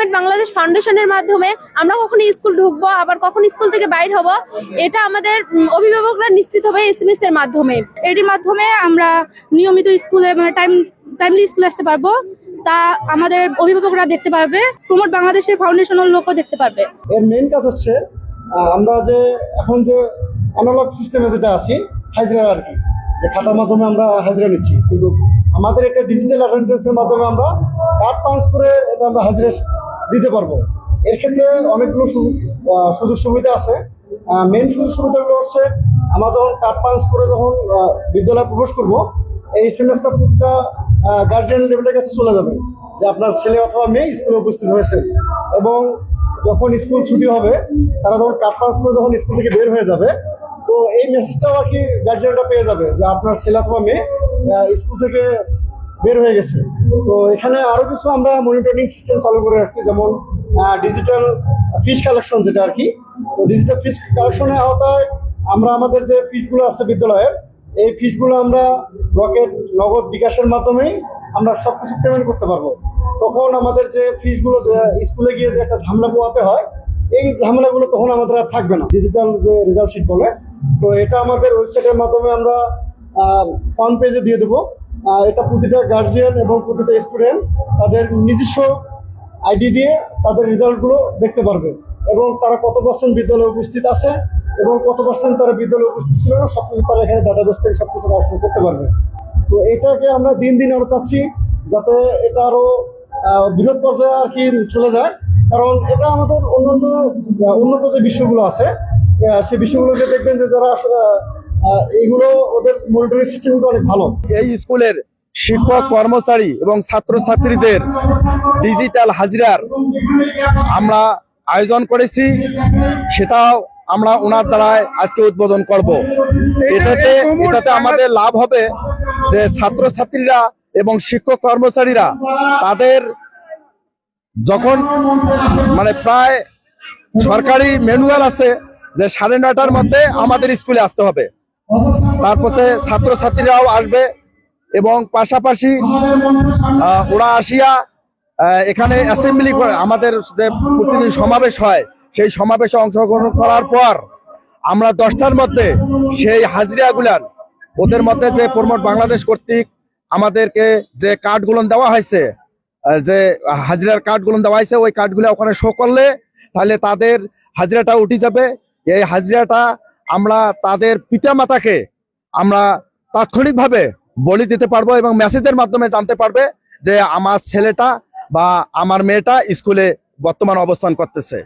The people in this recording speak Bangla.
প্রমেট বাংলাদেশ ফাউন্ডেশনের মাধ্যমে আমরা কখন স্কুল ঢুকবো, আবার কখন স্কুল থেকে বাইর হব, এটা আমাদের অভিভাবকরা নিশ্চিত হবে এসএমএস এর মাধ্যমে। এটির মাধ্যমে আমরা নিয়মিত স্কুলে মানে টাইম টাইমলি স্কুলে আসতে পারব। তা আমাদের অভিভাবকরা দেখতে পারবে প্রমোট বাংলাদেশের ফাউন্ডেশনের লোকও দেখতে পারবে। এর মেইন কাজ হচ্ছে আমরা যে, এখন যে অ্যানালগ সিস্টেমে যেটা আছি, হাজিরা আর কি, যে খাতার মাধ্যমে আমরা হাজিরা নিচ্ছি। কিন্তু আমাদের একটা ডিজিটাল অ্যাডভান্টেজের মাধ্যমে আমরা কার্ড পাঞ্চ করে এটা আমরা হাজিরা দিতে পারব। এর ক্ষেত্রে অনেকগুলো সুযোগ সুবিধা আছে। মেন সুযোগ সুবিধাগুলো হচ্ছে আমরা যখন কার্ড পাঞ্চ করে যখন বিদ্যালয়ে প্রবেশ করব, এই সেমেস্টার প্রতিটা গার্জিয়ান লেভেলের কাছে চলে যাবে যে আপনার ছেলে অথবা মেয়ে স্কুলে উপস্থিত হয়েছে। এবং যখন স্কুল ছুটি হবে, তারা যখন কাট পাস করে যখন স্কুল থেকে বের হয়ে যাবে, তো এই মেসেজটাও আর কি গার্জিয়ানরা পেয়ে যাবে যে আপনার ছেলে অথবা মেয়ে স্কুল থেকে বের হয়ে গেছে। তো এখানে আরও কিছু আমরা মনিটরিং সিস্টেম চালু করে রাখছি, যেমন ডিজিটাল ফিস কালেকশন যেটা আর কি। তো ডিজিটাল ফিস কালেকশনের আওতায় আমরা আমাদের যে ফিসগুলো আছে বিদ্যালয়ের, এই ফিসগুলো আমরা রকেট নগদ বিকাশের মাধ্যমেই আমরা সব কিছু পেমেন্ট করতে পারব। তখন আমাদের যে ফিসগুলো যে স্কুলে গিয়ে যে একটা ঝামেলা পোয়াতে হয়, এই ঝামেলাগুলো তখন আমাদের আর থাকবে না। ডিজিটাল যে রেজাল্ট শিট বলে, তো এটা আমাদের ওয়েবসাইটের মাধ্যমে আমরা ফ্রন্ট পেজে দিয়ে দেবো। এটা প্রতিটা গার্জিয়ান এবং প্রতিটা স্টুডেন্ট তাদের নিজস্ব আইডি দিয়ে তাদের রেজাল্টগুলো দেখতে পারবে এবং তারা কত পার্সেন্ট বিদ্যালয়ে উপস্থিত আছে এবং কত পার্সেন্ট তারা বিদ্যালয়ে উপস্থিত ছিল না সব কিছু তারা এখানে ডাটাবেস থেকে সব কিছু কালেকশন করতে পারবে। তো এটাকে আমরা দিন দিন আরও চাচ্ছি যাতে এটা আরও বৃহৎ পর্যায়ে আর কি চলে যায়। কারণ এটা আমাদের অন্যান্য উন্নত যে বিষয়গুলো আছে সেই বিষয়গুলোকে দেখবেন যে যারা এইগুলো ওদের মনিটরিং সিস্টেম কিন্তু অনেক ভালো। এই স্কুলের শিক্ষক, কর্মচারী এবং ছাত্রছাত্রীদের ডিজিটাল হাজিরার আমরা আয়োজন করেছি, সেটাও আমরা ওনার দ্বারাই আজকে উদ্বোধন করব। এটাতে এটাতে আমাদের লাভ হবে যে ছাত্রছাত্রীরা এবং শিক্ষক কর্মচারীরা তাদের যখন মানে প্রায় সরকারি ম্যানুয়াল আছে যে সাড়ে নটার মধ্যে আমাদের স্কুলে আসতে হবে। তারপরে ছাত্রছাত্রীরাও আসবে এবং পাশাপাশি ওরা আসিয়া এখানে অ্যাসেম্বলি করে আমাদের যে প্রতিদিন সমাবেশ হয় সেই সমাবেশে অংশগ্রহণ করার পর আমরা দশটার মধ্যে সেই হাজিরাগুলার ওদের মধ্যে যে প্রমোট বাংলাদেশ কর্তৃক আমাদেরকে যে কার্ডগুলো দেওয়া হয়েছে যে হাজিরার কার্ডগুলো দেওয়া হয়েছে ওই কার্ডগুলো ওখানে শো করলে তাহলে তাদের হাজিরাটা উঠে যাবে। এই হাজিরাটা আমরা তাদের পিতামাতাকে আমরা তাৎক্ষণিকভাবে বলি দিতে পারব এবং মেসেজের মাধ্যমে জানতে পারবে যে আমার ছেলেটা বা আমার মেয়েটা স্কুলে বর্তমান অবস্থান করতেছে।